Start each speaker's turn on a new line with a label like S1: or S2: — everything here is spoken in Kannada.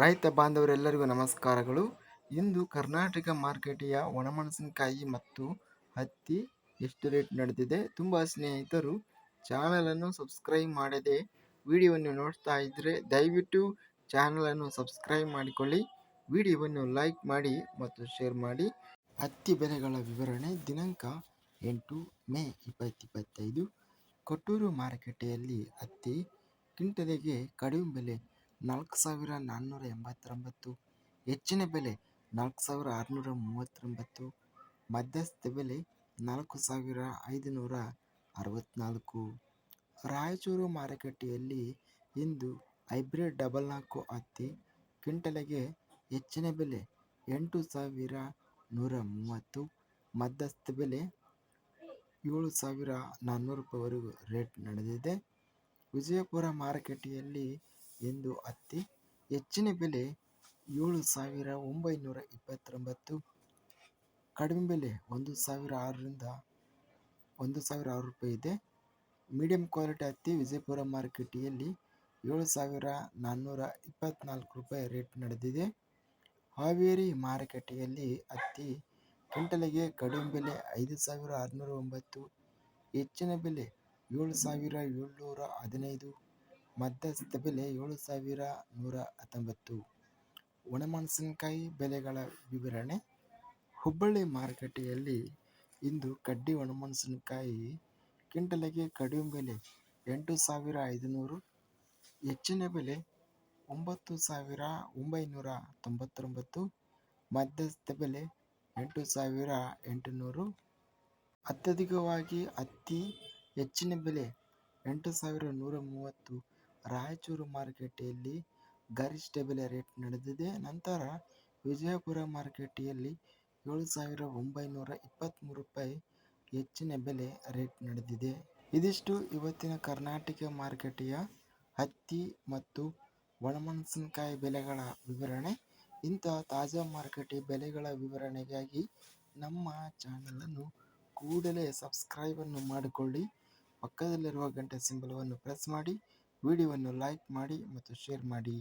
S1: ರೈತ ಬಾಂಧವರೆಲ್ಲರಿಗೂ ನಮಸ್ಕಾರಗಳು. ಇಂದು ಕರ್ನಾಟಕ ಮಾರ್ಕೆಟಿಯ ಒಣಮೆಣಸಿನಕಾಯಿ ಮತ್ತು ಹತ್ತಿ ಎಷ್ಟು ರೇಟ್ ನಡೆದಿದೆ ತುಂಬ ಸ್ನೇಹಿತರು ಚಾನಲನ್ನು ಸಬ್ಸ್ಕ್ರೈಬ್ ಮಾಡದೆ ವಿಡಿಯೋವನ್ನು ನೋಡ್ತಾ ಇದ್ದರೆ ದಯವಿಟ್ಟು ಚಾನಲನ್ನು ಸಬ್ಸ್ಕ್ರೈಬ್ ಮಾಡಿಕೊಳ್ಳಿ, ವಿಡಿಯೋವನ್ನು ಲೈಕ್ ಮಾಡಿ ಮತ್ತು ಶೇರ್ ಮಾಡಿ. ಹತ್ತಿ ಬೆಲೆಗಳ ವಿವರಣೆ ದಿನಾಂಕ ಎಂಟು ಮೇ ಇಪ್ಪತ್ತಿಪ್ಪತ್ತೈದು ಕೊಟ್ಟೂರು ಮಾರುಕಟ್ಟೆಯಲ್ಲಿ ಹತ್ತಿ ಕ್ವಿಂಟಲಿಗೆ ಕಡಿಮೆ ಬೆಲೆ ನಾಲ್ಕು ಸಾವಿರ ನಾನ್ನೂರ ಎಂಬತ್ತೊಂಬತ್ತು. ಹೆಚ್ಚಿನ ಬೆಲೆ ನಾಲ್ಕು ಸಾವಿರ ಆರುನೂರ ಮೂವತ್ತೊಂಬತ್ತು. ಮಧ್ಯಸ್ಥ ಬೆಲೆ ನಾಲ್ಕು ಸಾವಿರ ಐದುನೂರ ಅರವತ್ತ್ನಾಲ್ಕು ರಾಯಚೂರು ಮಾರುಕಟ್ಟೆಯಲ್ಲಿ ಇಂದು ಹೈಬ್ರಿಡ್ ಡಬಲ್ ನಾಲ್ಕು ಹತ್ತಿ ಕ್ವಿಂಟಲಿಗೆ ಹೆಚ್ಚಿನ ಬೆಲೆ ಎಂಟು ಸಾವಿರ ನೂರ ಮೂವತ್ತು. ಮಧ್ಯಸ್ಥ ಬೆಲೆ ಏಳು ಸಾವಿರ ನಾನ್ನೂರು ರೂಪಾಯಿವರೆಗೂ ರೇಟ್ ನಡೆದಿದೆ. ವಿಜಯಪುರ ಮಾರುಕಟ್ಟೆಯಲ್ಲಿ ಇಂದು ಹತ್ತಿ ಹೆಚ್ಚಿನ ಬೆಲೆ ಏಳು ಸಾವಿರ ಒಂಬೈನೂರ ಇಪ್ಪತ್ತೊಂಬತ್ತು, ಕಡಿಮೆ ಬೆಲೆ ಒಂದು ಸಾವಿರ ಆರರಿಂದ ಒಂದು ಸಾವಿರ ಆರು ರೂಪಾಯಿ ಇದೆ. ಮೀಡಿಯಂ ಕ್ವಾಲಿಟಿ ಹತ್ತಿ ವಿಜಯಪುರ ಮಾರುಕಟ್ಟೆಯಲ್ಲಿ ಏಳು ಸಾವಿರ ನಾನ್ನೂರ ಇಪ್ಪತ್ತ್ನಾಲ್ಕು ರೂಪಾಯಿ ರೇಟ್ ನಡೆದಿದೆ. ಹಾವೇರಿ ಮಾರುಕಟ್ಟೆಯಲ್ಲಿ ಹತ್ತಿ ಕ್ವಿಂಟಲಿಗೆ ಕಡಿಮೆ ಬೆಲೆ ಐದು ಸಾವಿರ ಆರುನೂರ ಒಂಬತ್ತು, ಹೆಚ್ಚಿನ ಬೆಲೆ ಏಳು ಸಾವಿರ ಏಳ್ನೂರ ಹದಿನೈದು ಮಧ್ಯಸ್ಥ ಬೆಲೆ ಏಳು ಸಾವಿರ ನೂರ ಹತ್ತೊಂಬತ್ತು ಒಣಮೆಣಸಿನಕಾಯಿ ಬೆಲೆಗಳ ವಿವರಣೆ. ಹುಬ್ಬಳ್ಳಿ ಮಾರುಕಟ್ಟೆಯಲ್ಲಿ ಇಂದು ಕಡ್ಡಿ ಒಣಮೆಣಸಿನಕಾಯಿ ಕ್ವಿಂಟಲಿಗೆ ಕಡಿಮೆ ಬೆಲೆ ಎಂಟು ಸಾವಿರ ಐದುನೂರು ಹೆಚ್ಚಿನ ಬೆಲೆ ಒಂಬತ್ತು ಸಾವಿರ ಒಂಬೈನೂರ ತೊಂಬತ್ತೊಂಬತ್ತು ಮಧ್ಯಸ್ಥ ಬೆಲೆ ಎಂಟು ಸಾವಿರ ಎಂಟುನೂರು ಅತ್ಯಧಿಕವಾಗಿ ಅತಿ ಹೆಚ್ಚಿನ ಬೆಲೆ ಎಂಟು ಸಾವಿರ ನೂರ ಮೂವತ್ತು ರಾಯಚೂರು ಮಾರುಕಟ್ಟೆಯಲ್ಲಿ ಗರಿಷ್ಠ ಬೆಲೆ ರೇಟ್ ನಡೆದಿದೆ. ನಂತರ ವಿಜಯಪುರ ಮಾರುಕಟ್ಟೆಯಲ್ಲಿ ಏಳು ಸಾವಿರ ಒಂಬೈನೂರ ಇಪ್ಪತ್ತ್ಮೂರು ರೂಪಾಯಿ ಹೆಚ್ಚಿನ ಬೆಲೆ ರೇಟ್ ನಡೆದಿದೆ. ಇದಿಷ್ಟು ಇವತ್ತಿನ ಕರ್ನಾಟಕ ಮಾರುಕಟ್ಟೆಯ ಹತ್ತಿ ಮತ್ತು ಒಣಮೆಣಸಿನಕಾಯಿ ಬೆಲೆಗಳ ವಿವರಣೆ. ಇಂಥ ತಾಜಾ ಮಾರುಕಟ್ಟೆ ಬೆಲೆಗಳ ವಿವರಣೆಗಾಗಿ ನಮ್ಮ ಚಾನಲನ್ನು ಕೂಡಲೇ ಸಬ್ಸ್ಕ್ರೈಬನ್ನು ಮಾಡಿಕೊಳ್ಳಿ. ಪಕ್ಕದಲ್ಲಿರುವ ಗಂಟೆ ಸಿಂಬಲವನ್ನು ಪ್ರೆಸ್ ಮಾಡಿ. ವಿಡಿಯೋವನ್ನು ಲೈಕ್ ಮಾಡಿ ಮತ್ತು ಶೇರ್ ಮಾಡಿ.